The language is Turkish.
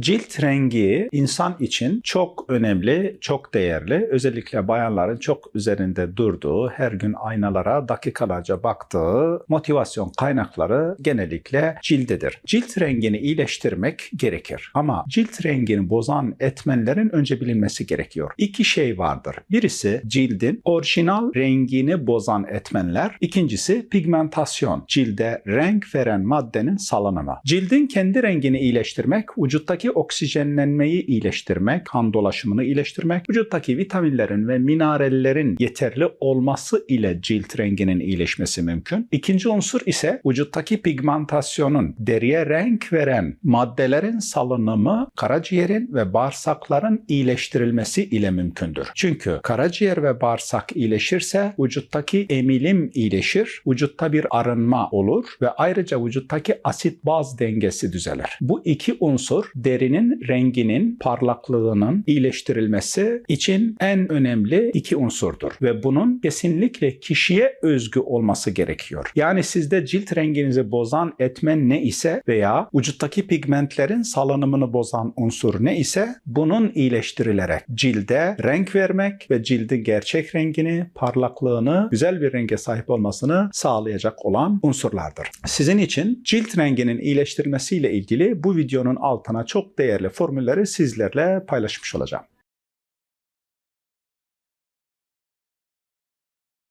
Cilt rengi insan için çok önemli, çok değerli. Özellikle bayanların çok üzerinde durduğu, her gün aynalara dakikalarca baktığı motivasyon kaynakları genellikle cildidir. Cilt rengini iyileştirmek gerekir. Ama cilt rengini bozan etmenlerin önce bilinmesi gerekiyor. İki şey vardır. Birisi cildin orijinal rengini bozan etmenler. İkincisi pigmentasyon, cilde renk veren maddenin salınımı. Cildin kendi rengini iyileştirmek, vücuttaki oksijenlenmeyi iyileştirmek, kan dolaşımını iyileştirmek, vücuttaki vitaminlerin ve minerallerin yeterli olması ile cilt renginin iyileşmesi mümkün. İkinci unsur ise vücuttaki pigmentasyonun deriye renk veren maddelerin salınımı karaciğerin ve bağırsakların iyileştirilmesi ile mümkündür. Çünkü karaciğer ve bağırsak iyileşirse vücuttaki emilim iyileşir, vücutta bir arınma olur ve ayrıca vücuttaki asit baz dengesi düzelir. Bu iki unsur derinin renginin parlaklığının iyileştirilmesi için en önemli iki unsurdur ve bunun kesinlikle kişiye özgü olması gerekiyor. Yani sizde cilt renginizi bozan etmen ne ise veya vücuttaki pigmentlerin salınımını bozan unsur ne ise bunun iyileştirilerek cilde renk vermek ve cildin gerçek rengini, parlaklığını, güzel bir renge sahip olmasını sağlayacak olan unsurlardır. Sizin için cilt renginin iyileştirilmesiyle ilgili bu videonun altına çok değerli formülleri sizlerle paylaşmış olacağım.